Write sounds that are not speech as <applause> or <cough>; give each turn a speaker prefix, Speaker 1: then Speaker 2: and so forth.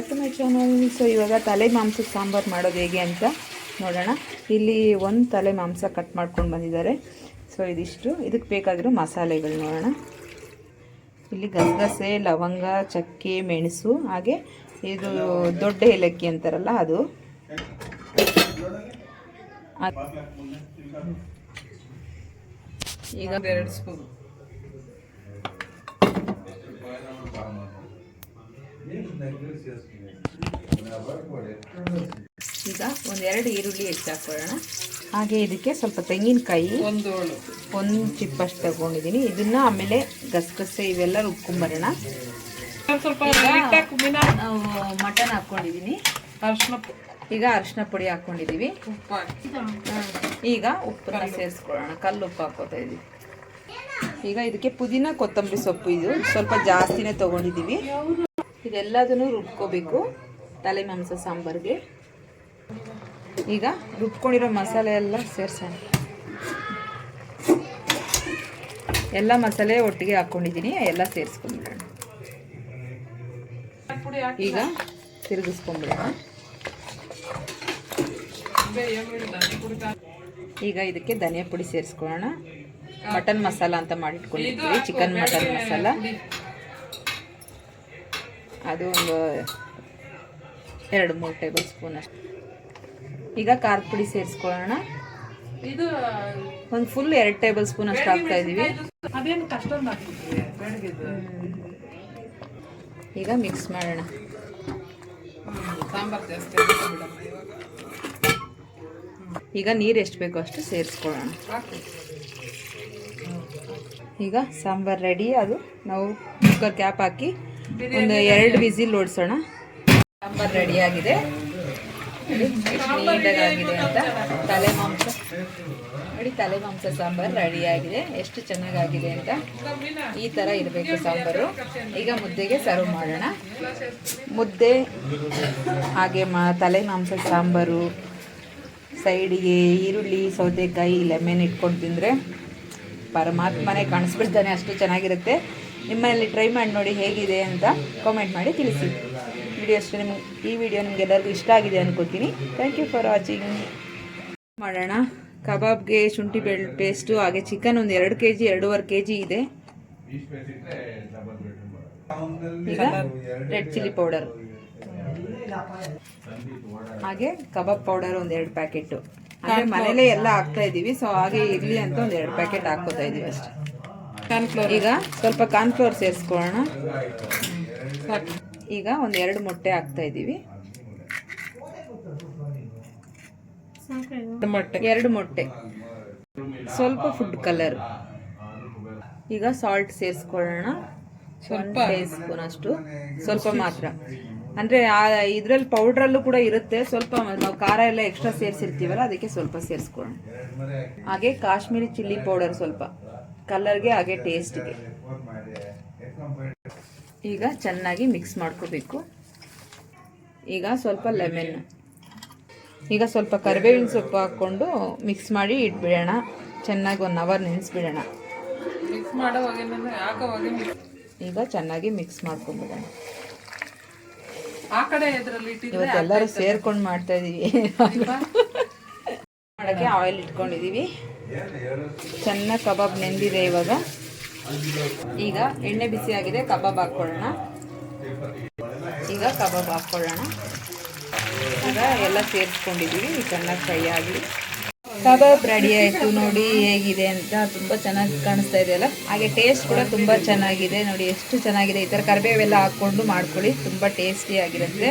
Speaker 1: Back to so ಇವಾಗ ತಲೆ ಮಾಂಸದ ಸಾಂಬಾರು ಮಾಡೋದು ಹೇಗೆ ಅಂತ ನೋಡೋಣ. ಇಲ್ಲಿ ಒಂದು ತಲೆ ಮಾಂಸ ಕಟ್ ಮಾಡ್ಕೊಂಡು ಬಂದಿದ್ದಾರೆ. ಸೊ ಇದಿಷ್ಟು. ಇದಕ್ಕೆ ಬೇಕಾಗಿರೋ ಮಸಾಲೆಗಳು ನೋಡೋಣ. ಇಲ್ಲಿ ಗಸಗಸೆ, ಲವಂಗ, ಚಕ್ಕೆ, ಮೆಣಸು, ಹಾಗೆ ಇದು ದೊಡ್ಡ ಏಲಕ್ಕಿ ಅಂತಾರಲ್ಲ ಅದು. ಅದ್- ಈಗ
Speaker 2: ಎರಡು ಸ್ಪೂನ್
Speaker 1: ಈಗ ಒಂದೆರಡು ಈರುಳ್ಳಿ ಹೆಚ್ಚಾಕೊಳ್ಳೋಣ. ಹಾಗೆ ಇದಕ್ಕೆ ಸ್ವಲ್ಪ ತೆಂಗಿನಕಾಯಿ
Speaker 2: ಒಂದು
Speaker 1: ಒಂದು ಚಿಪ್ಪಷ್ಟು ತಗೊಂಡಿದ್ದೀನಿ. ಇದನ್ನ ಆಮೇಲೆ ಗಸಗಸೆ ಇವೆಲ್ಲ ರುಬ್ಕೊಂಬರೋಣ.
Speaker 2: ಬರೋಣ ಸ್ವಲ್ಪ
Speaker 1: ಮಟನ್ ಹಾಕ್ಕೊಂಡಿದ್ದೀನಿ
Speaker 2: ಅರ್ಶಿನ
Speaker 1: ಈಗ ಅರಿಶಿನ ಪುಡಿ ಹಾಕ್ಕೊಂಡಿದ್ದೀವಿ
Speaker 2: ಉಪ್ಪು
Speaker 1: ಈಗ ಉಪ್ಪನ್ನ ಸೇರಿಸ್ಕೊಳ್ಳೋಣ. ಕಲ್ಲು ಉಪ್ಪು ಹಾಕೋತಾ ಇದ್ದೀವಿ ಈಗ ಇದಕ್ಕೆ ಪುದೀನ ಕೊತ್ತಂಬರಿ ಸೊಪ್ಪು ಇದು. ಸ್ವಲ್ಪ ಜಾಸ್ತಿನೇ ತೊಗೊಂಡಿದ್ದೀವಿ ಇದೆಲ್ಲದನ್ನು ರುಬ್ಕೋಬೇಕು ತಲೆ ಮಾಂಸ ಸಾಂಬಾರ್ಗೆ. ಈಗ ರುಬ್ಕೊಂಡಿರೋ ಮಸಾಲೆ ಎಲ್ಲ ಸೇರ್ಸೋಣ. ಎಲ್ಲ ಮಸಾಲೆ ಒಟ್ಟಿಗೆ ಹಾಕ್ಕೊಂಡಿದ್ದೀನಿ ಎಲ್ಲ ಸೇರಿಸ್ಕೊಂಡ್ಬಿಡೋಣ. ಈಗ ತಿರುಗಿಸ್ಕೊಂಡ್ಬಿಡೋಣ. ಈಗ ಇದಕ್ಕೆ ಧನಿಯಾ ಪುಡಿ ಸೇರಿಸ್ಕೊಳ್ಳೋಣ. ಮಟನ್ ಮಸಾಲ ಅಂತ ಮಾಡಿಟ್ಕೊಂಡಿದ್ದೀವಿ ಚಿಕನ್ ಮಟನ್ ಮಸಾಲ. ಅದು ಒಂದು ಎರಡು ಮೂರು ಟೇಬಲ್ ಸ್ಪೂನ್ ಅಷ್ಟು. ಈಗ ಖಾರದ ಪುಡಿ ಸೇರಿಸ್ಕೊಳ್ಳೋಣ.
Speaker 2: ಇದು
Speaker 1: ಒಂದು ಫುಲ್ ಎರಡು ಟೇಬಲ್ ಸ್ಪೂನ್ ಅಷ್ಟು ಹಾಕ್ತಾ ಇದ್ದೀವಿ. ಈಗ ಮಿಕ್ಸ್ ಮಾಡೋಣ. ಈಗ ನೀರು ಎಷ್ಟು ಬೇಕೋ ಅಷ್ಟು ಸೇರಿಸ್ಕೊಳ್ಳೋಣ. ಈಗ ಸಾಂಬಾರು ರೆಡಿ ಅದು ನಾವು ಕುಕ್ಕರ್ ಕ್ಯಾಪ್ ಹಾಕಿ ಒಂದು ಎರಡು ವಿಸಿಲ್ ಓಡಿಸೋಣ. ಸಾಂಬಾರು ರೆಡಿ ಆಗಿದೆ. ಅಂತ. ತಲೆ ಮಾಂಸ. ನೋಡಿ, ತಲೆ ಮಾಂಸ ಸಾಂಬಾರು ರೆಡಿ ಆಗಿದೆ. ಎಷ್ಟು ಚೆನ್ನಾಗಾಗಿದೆ ಅಂತ. ಈ ಥರ ಇರಬೇಕು ಸಾಂಬಾರು. ಈಗ ಮುದ್ದೆಗೆ ಸರ್ವ್ ಮಾಡೋಣ. ಮುದ್ದೆ, ಹಾಗೆ ಮಾ, ತಲೆ ಮಾಂಸ ಸಾಂಬಾರು, ಸೈಡಿಗೆ ಈರುಳ್ಳಿ, ಸೌತೆಕಾಯಿ ಲೆಮನ್ ಇಟ್ಕೊಂಡು ತಿಂದರೆ ಪರಮಾತ್ಮನೇ ಕಾಣಿಸ್ಬಿಡ್ತಾನೆ. ಅಷ್ಟು ಚೆನ್ನಾಗಿರುತ್ತೆ. ನಿಮ್ಮಲ್ಲಿ ಟ್ರೈ ಮಾಡಿ ನೋಡಿ ಹೇಗಿದೆ ಅಂತ ಕಾಮೆಂಟ್ ಮಾಡಿ ತಿಳಿಸಿ. ವಿಡಿಯೋ ಅಷ್ಟೇ ನಿಮ್ಗೆ ಈ ವಿಡಿಯೋ ನಿಮ್ಗೆ ಎಲ್ಲರಿಗೂ ಇಷ್ಟ ಆಗಿದೆ ಅನ್ಕೋತೀನಿ. ಥ್ಯಾಂಕ್ ಯು ಫಾರ್ ವಾಚಿಂಗ್ ಮಾಡೋಣ. ಕಬಾಬ್ಗೆ ಶುಂಠಿ ಬೆಳ್ಳು ಪೇಸ್ಟು ಹಾಗೆ ಚಿಕನ್ ಒಂದು ಎರಡು ಕೆ ಜಿ ಎರಡೂವರೆ ಕೆ ಜಿ ಇದೆ. ಈಗ ರೆಡ್ ಚಿಲ್ಲಿ ಪೌಡರ್ ಹಾಗೆ ಕಬಾಬ್ ಪೌಡರ್ ಒಂದು ಎರಡು ಪ್ಯಾಕೆಟ್ ಹಾಗೆ ಮನೇಲೆ ಎಲ್ಲ ಹಾಕ್ತಾ ಇದ್ದೀವಿ ಸೊ ಹಾಗೆ ಇರಲಿ ಅಂತ ಒಂದು ಎರಡು ಪ್ಯಾಕೆಟ್ ಹಾಕೋತಾ ಇದೀವಿ ಅಷ್ಟೇ.
Speaker 2: ಕಾರ್ನ್ಫ್ಲೋರ್
Speaker 1: ಈಗ ಸ್ವಲ್ಪ ಕಾರ್ನ್ಫ್ಲೋರ್ ಸೇರಿಸ್ಕೊಳ್ಳೋಣ.
Speaker 2: ಸಾಕು
Speaker 1: ಈಗ ಒಂದು ಎರಡು ಮೊಟ್ಟೆ ಹಾಕ್ತಾ ಇದ್ದೀವಿ
Speaker 2: ಮೊಟ್ಟೆ.
Speaker 1: ಎರಡು ಮೊಟ್ಟೆ. ಸ್ವಲ್ಪ ಫುಡ್ ಕಲರ್ ಈಗ ಸಾಲ್ಟ್ ಸೇರಿಸ್ಕೊಳ್ಳೋಣ. ಸ್ವಲ್ಪ. ಸ್ಪೂನ್ ಅಷ್ಟು. ಸ್ವಲ್ಪ ಮಾತ್ರ. ಅಂದ್ರೆ ಆ ಪೌಡರ್ ಪೌಡ್ರಲ್ಲೂ ಕೂಡ ಇರುತ್ತೆ. ಸ್ವಲ್ಪ ನಾವು ಖಾರ ಎಲ್ಲ ಎಕ್ಸ್ಟ್ರಾ ಸೇರಿಸಿರ್ತೀವಲ್ಲ ಅದಕ್ಕೆ ಸ್ವಲ್ಪ ಸೇರಿಸ್ಕೊಳ್ಳೋಣ. ಹಾಗೆ ಕಾಶ್ಮೀರಿ ಚಿಲ್ಲಿ ಪೌಡರ್ ಸ್ವಲ್ಪ. ಕಲರ್ಗೆ ಹಾಗೆ ಟೇಸ್ಟ್ಗೆ ಈಗ ಚೆನ್ನಾಗಿ ಮಿಕ್ಸ್ ಮಾಡ್ಕೋಬೇಕು. ಈಗ ಸ್ವಲ್ಪ ಲೆಮೆನ್ ಈಗ ಸ್ವಲ್ಪ ಕರಿಬೇವಿನ ಸೊಪ್ಪು ಹಾಕ್ಕೊಂಡು ಮಿಕ್ಸ್ ಮಾಡಿ ಇಟ್ಬಿಡೋಣ. ಚೆನ್ನಾಗಿ ಒನ್ ಅವರ್ ನೆನೆಸ್ಬಿಡೋಣ. ಈಗ ಚೆನ್ನಾಗಿ ಮಿಕ್ಸ್ ಮಾಡ್ಕೊಂಡ್ಬಿಡೋಣ. ಇವತ್ತೆಲ್ಲರೂ ಸೇರ್ಕೊಂಡು ಮಾಡ್ತಾ ಇದೀವಿ. <laughs> ಮಾಡೋಕ್ಕೆ ಆಯಿಲ್ ಇಟ್ಕೊಂಡಿದೀವಿ. ಚೆನ್ನಾಗಿ ಕಬಾಬ್ ನೆಂದಿದೆ ಇವಾಗ. ಈಗ ಎಣ್ಣೆ ಬಿಸಿ ಆಗಿದೆ ಕಬಾಬ್ ಹಾಕ್ಕೊಳ್ಳೋಣ. ಈಗ ಕಬಾಬ್ ಹಾಕ್ಕೊಳ್ಳೋಣ. ಈಗ ಎಲ್ಲ ಸೇರಿಸ್ಕೊಂಡಿದ್ದೀವಿ ಚೆನ್ನಾಗಿ ಫ್ರೈ ಆಗಲಿ ಕಬಾಬ್ ರೆಡಿ ಆಯಿತು ನೋಡಿ, ಹೇಗಿದೆ ಅಂತ ತುಂಬ ಚೆನ್ನಾಗಿ ಕಾಣಿಸ್ತಾ ಇದೆಯಲ್ಲ ಹಾಗೆ ಟೇಸ್ಟ್ ಕೂಡ ತುಂಬ ಚೆನ್ನಾಗಿದೆ ನೋಡಿ, ಎಷ್ಟು ಚೆನ್ನಾಗಿದೆ. ಈ ಥರ ಕರಿಬೇವೆಲ್ಲ ಹಾಕ್ಕೊಂಡು ಮಾಡ್ಕೊಳ್ಳಿ, ತುಂಬ ಟೇಸ್ಟಿ ಆಗಿರುತ್ತೆ.